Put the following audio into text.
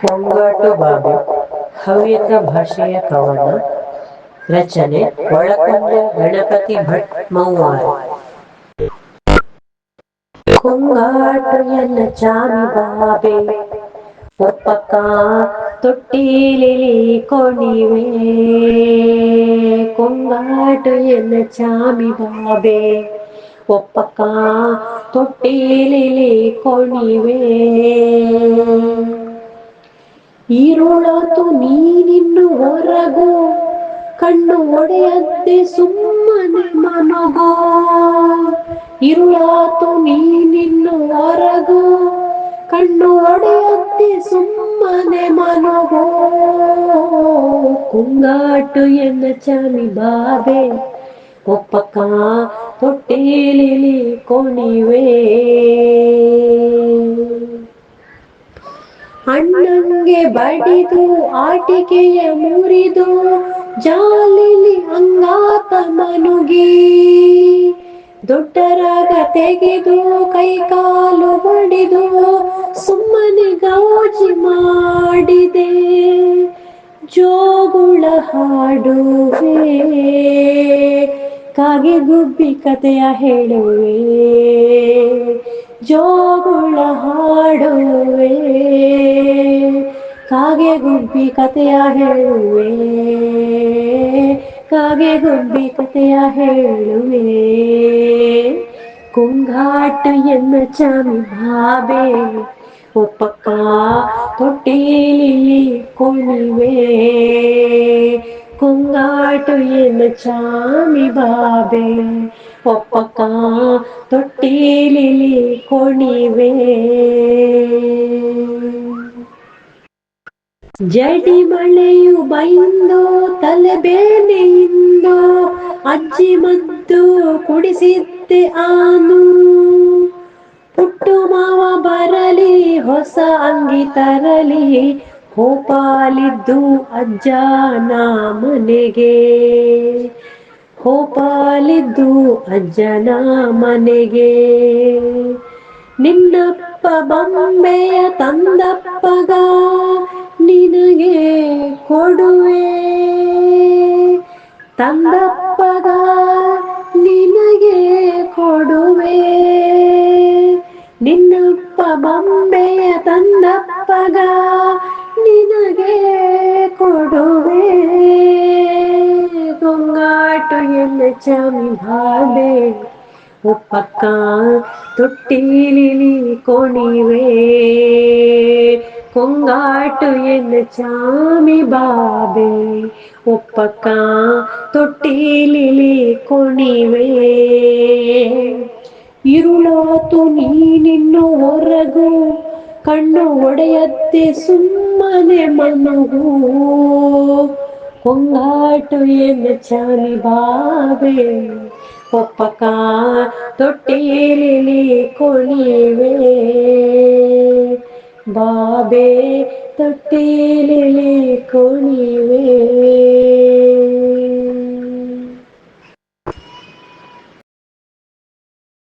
ಕೊಂಗಾಟು ಬಾಬೆ ಹವ್ಯಕ ಭಾಷೆಯ ಕವನ ರಚನೆ ಒಳಕೊಂಡ ಗಣಪತಿ ಭಟ್ ಮೌವಾರ ಕೊಂಗಾಟು ಎನ್ನ ಚಾಮಿ ಬಾಬೆ ಒಪ್ಪಕ್ಕ ತೊಟ್ಟಿಲಿ ಕೊಣಿವೆ ಕೊಂಗಾಟು ಎನ್ನ ಚಾಮಿ ಬಾಬೆ ಒಪ್ಪಕ್ಕ ತೊಟ್ಟಿಲಿ ಕೊಣಿವೆ ಈರುಳಾತು ನೀನಿನ್ನು ಹೊರಗು, ಕಣ್ಣು ಒಡೆಯದ್ದೆ ಸುಮ್ಮನೆ ಮನಗೋ. ಇರುಳಾತು ನೀನಿನ್ನು ಹೊರಗು, ಕಣ್ಣು ಒಡೆಯದ್ದೆ ಸುಮ್ಮನೆ ಮನಗೋ. ಕುಂಗಾಟು ಎನ್ನ ಚಾಮಿ ಬಾಬೆ ಒಪ್ಪಕ್ಕ ತೊಟ್ಟೇಲಿ ಕೊಣಿವೆ. ಅಣ್ಣಂಗೆ ಬಡಿದು, ಆಟಿಕೆಯ ಮುರಿದು, ಜಾಲಿಲಿ ಅಂಗಾತ ಮನುಗಿ. ದೊಡ್ಡರಾಗ ತೆಗೆದು ಕೈ ಕಾಲು ಬಡಿದು ಸುಮ್ಮನೆ ಗಾಜಿ ಮಾಡಿದೆ. ಜೋಗುಳ ಹಾಡುವೆ, ಕಾಗೆ ಗುಬ್ಬಿ ಕಥೆಯ ಹೇಳುವೆ. ಜೋಗುಳ ಹಾಡುವೆ. ಕಾಗೆ ಗುಬ್ಬಿ ಕಥೆಯ ಹೇಳುವೆ ಕಾಗೆ ಗುಬ್ಬಿ ಕಥೆಯ ಹೇಳುವೆ ಕುಂಗಾಟು ಎನ್ನ ಚಾಮಿ ಬಾಬೆ ಒಪ್ಪಕ್ಕ ತೊಟ್ಟಿಲಿ ಕುಣಿವೆ ಕುಂಗಾಟು ಎನ್ನ ಚಾಮಿ ಬಾಬೆ ಒಪ್ಪಕ್ಕ ತೊಟ್ಟಿಲಿ ಕೊಣಿವೆ ಜಡಿ ಮಳೆಯು ಬೈಂದು, ತಲೆ ಬೇನೆಯಿಂದು ಅಜ್ಜಿ ಮದ್ದು ಕುಡಿಸಿದ್ದೆ ಆನು. ಪುಟ್ಟು ಮಾವ ಬರಲಿ, ಹೊಸ ಅಂಗಿ ತರಲಿ, ಹೋಪಾಲಿದ್ದು ಅಜ್ಜನ ಮನೆಗೆ. ಹೋಪಾಲಿದ್ದು ಅಜ್ಜನ ಮನೆಗೆ. ನಿನ್ನಪ್ಪ ಬೊಂಬೆಯ ತಂದಪ್ಪಗ ಕೊಡುವೆ. ತಂದಪ್ಪಗ ನಿನಗೆ ಕೊಡುವೆ. ನಿನ್ನಪ್ಪ ಬೊಂಬೆಯ ತಂದಪ್ಪಗ ನಿನಗೆ ಕೊಡುವೆ. ಗೊಂಗಾಟು ಎಲ್ಲ ಚಮಿ ಬಾಬೆ ಉಪ್ಪಕ್ಕ ತೊಟ್ಟಿಲಿ ಕೊಣಿವೆ. పొంగాటు ఎన్న చామి బాబే ఒప్పక తొట్టిలి కొనివే ಇರುಳಾತು ನೀನಿನ್ನು ಹೊರಗು ಕಣ್ಣು ಒಡೆಯತ್ತೆ ಸುಮ್ಮನೆ ಮನಗೂ ಕೊಂಗಾಟು ಏನು ಚಾನಿ ಬಾಬೆ ಒಪ್ಪಕ ತೊಟ್ಟಿಲಿ ಕೊಳಿವೆ ബാബേ തൊട്ടിലെ കൊണിവേ